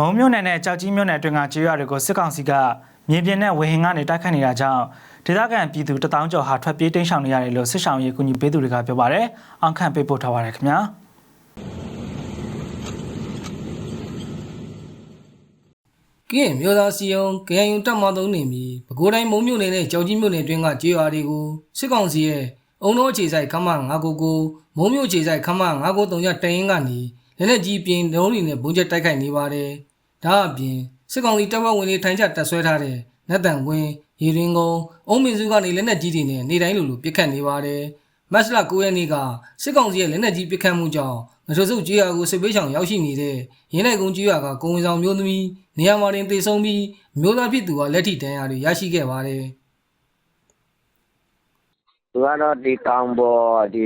မုံမြို့နယ်နဲ့ကြောက်ကြီးမြို့နယ်အတွင်းကကျေးရွာတွေကိုစစ်ကောင်စီကမြေပြင်နဲ့ဝေဟင်ကနေတိုက်ခတ်နေတာကြောင့်ဒေသခံပြည်သူတထောင်ကျော်ဟာထွက်ပြေးတိမ်းရှောင်နေရတယ်လို့စစ်ဆောင်ရေးကူညီပေးသူတွေကပြောပါတယ်။အောင်ခန့်ပေးပို့ထားပါတယ်ခင်ဗျာ။ကင်းမျိုးသားစီယုံကရန်ယူတက်မသုံးနေပြီပဲခူးတိုင်းမုံမြို့နယ်နဲ့ကြောင်ကြီးမြို့နယ်တွင်းကကျေးရွာတွေကိုစစ်ကောင်စီရဲ့အုံတော်အခြေဆိုင်ခမ999မုံမြို့အခြေဆိုင်ခမ993ရတရင်ကနေလက်နက်ကြီးပြင်းလုံးတွေနဲ့ဘုံကျက်တိုက်ခိုက်နေပါတယ်။ ဒါအပြင်စစ်ကောင်စီတပ်ဖွဲ့ဝင်တွေထိုင်ချတပ်ဆွဲထားတဲ့နတ်တန်ကွင်းရေရင်းကုန်းအုံးမင်းစုကနေလက်နက်ကြီးတွေနဲ့နေတိုင်းလိုလိုပစ်ခတ်နေပါတယ်။မတ်လ9ရက်နေ့ကစစ်ကောင်စီရဲ့လက်နက်ကြီးပစ်ခတ်မှုကြောင့်ငရုတ်စုပ်ကျေးရွာကိုစစ်ပေးဆောင်ရောက်ရှိနေတဲ့ရင်းနိုင်ကုန်းကျေးရွာကကိုဝင်ဆောင်မျိုးသမီးနေရာမှာတင်တေဆုံးပြီးမျိုးသားဖြစ်သူကလက်ထိတန်းရာတွေရရှိခဲ့ပါတယ်။သူကတော့ဒီတောင်ပေါ်ဒီ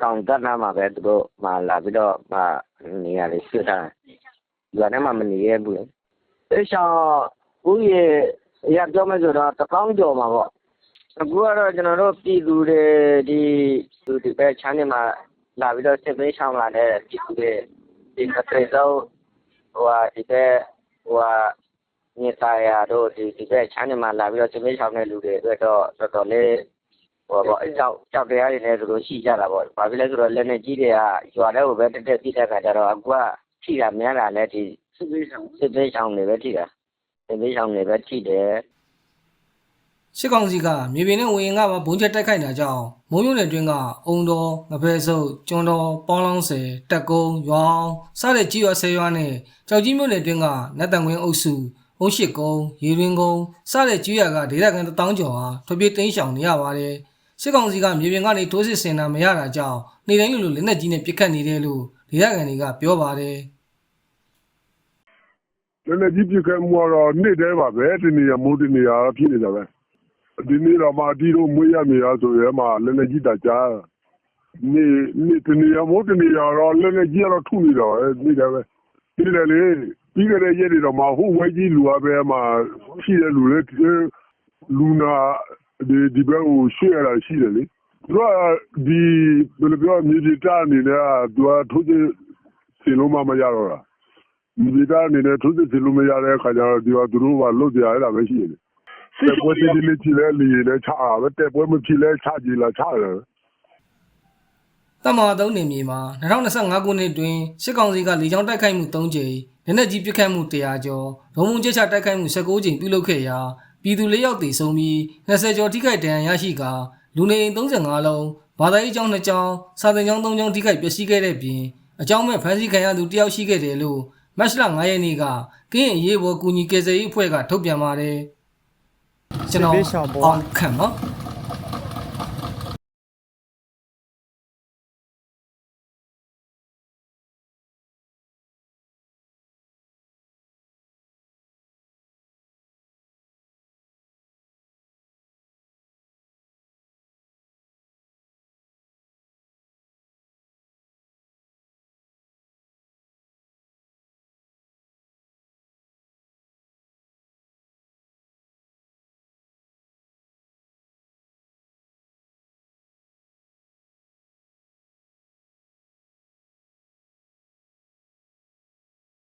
တောင်တက်နာမှာပဲသူတို့မှလာပြီးတော့မှနေရာလေးဆွထားတယ်။ ရွာထဲမှာမနေရဘူးလေ။အဲရှောင်းဦးရေအရပြောမယ်ဆိုတော့တကောင်းကျော်မှာပေါ့။အခုကတော့ကျွန်တော်တို့ပြည်သူတွေဒီသူဒီပဲချမ်းနေမှာလာပြီးတော့စစ်ပေးဆောင်လာတဲ့ပြည်သူတွေဒီကတည်းကဟိုဟာဒီပဲဟိုဟာမြေသားရတို့ဒီဒီပဲချမ်းနေမှာလာပြီးတော့စစ်ပေးဆောင်တဲ့လူတွေအတွက်တော့တော်တော်လေးဟိုပေါ့အကြောက်ကြောက်တရားတွေလည်းသူတို့ရှိကြတာပေါ့။ဘာဖြစ်လဲဆိုတော့လက်နေကြီးတွေကရွာထဲကိုပဲတက်တက်ပြစ်တဲ့ခါကျတော့အခုက ထိတာများတာလည်းဒီစစ်ပေးဆောင်စစ်ပေးဆောင်တွေပဲထိတာ။စစ်ပေးဆောင်တွေပဲထိတယ်စစ်ကောင်စီကမြေပြင်နဲ့ဝေရင်ကပါဘုံချက်တိုက်ခိုက်တာကြောင့်မုံမြို့နယ်တွင်းကအုံတော်ငဖဲဆုပ်ကျွန်းတော်ပေါင်းလောင်းဆယ်တက်ကုန်းရွာအောင်စတဲ့ကြီးရွာဆယ်ရွာနဲ့ကြောက်ကြီးမြို့နယ်တွင်းကနတ်တန်ကွင်းအုပ်စုအုံးရှိကုန်းရေရင်းကုန်းစတဲ့ကြီးရွာကဒေသခံတထောင်ကျော်ဟာထွက်ပြေးတိမ်းရှောင်နေရပါတယ်စစ်ကောင်စီကမြေပြင်ကနေထိုးစစ်ဆင်တာမရတာကြောင့်နေတိုင်းလိုလိုလက်နက်ကြီးနဲ့ပစ်ခတ်နေတယ်လို့ဒေသခံတွေကပြောပါတယ် လည်းလည်းကြီးပြခဲ့မှုကတော့နေ့တည်းပါပဲဒီနေရာမိုးဒီနေရာဖြစ်နေတာပဲဒီနေ့တော့မှအတီးတို့မွေးရမြေရဆိုရဲမှာလည်းလည်းကြီးတာကြားနေ့နေ့ဒီနေရာမိုးဒီနေရာတော့လည်းလည်းကြီးကတော့ထုနေတော့နေ့တည်းပဲဒီလည်းလေပြီးကြတဲ့ရက်တွေတော့မှဟိုဝဲကြီးလူအပဲမှာဖြစ်တဲ့လူလေလူနာဒီဒီဘက်ကိုရှေ့ရတာရှိတယ်လေသူကဒီဘယ်လိုပြောမြေကြီးတာအနေနဲ့သူကထိုးချစင်လုံးမမရတော့တာ ဒီကအနေနဲ့သူစစ်စီလို့မရတဲ့အခါကျတော့ဒီကသူတို့ကလွတ်ကြရတာပဲရှိတယ်။တက်ပွဲတည်းလေးချီလဲလီလဲချတာပဲတက်ပွဲမဖြစ်လဲချကြည်လာချတယ်တမဟာသုံးနေမြေမှာ2025ခုနှစ်တွင်စစ်ကောင်စီကလေကြောင်းတိုက်ခိုက်မှု3ကြိမ်လက်နက်ကြီးပစ်ခတ်မှု100ကျော်ဒုံမုံကျချတိုက်ခိုက်မှု19ကြိမ်ပြုလုပ်ခဲ့ရာပြည်သူ၄ယောက်သေဆုံးပြီး20ကျော်ထိခိုက်ဒဏ်ရာရရှိကာလူနေအိမ်35လုံးဘာသာရေးကျောင်း2ကျောင်းစာသင်ကျောင်း3ကျောင်းထိခိုက်ပျက်စီးခဲ့တဲ့ပြင်အကြောင်းမဲ့ဖမ်းဆီးခံရသူတယောက်ရှိခဲ့တယ်လို့ မတ်လ9ရက်နေ့ကကင်းအရေးပေါ်ကူညီကယ်ဆယ်ရေးအဖွဲ့ကထုတ်ပြန်ပါတယ်ကျွန်တော်အောင်ခံပါ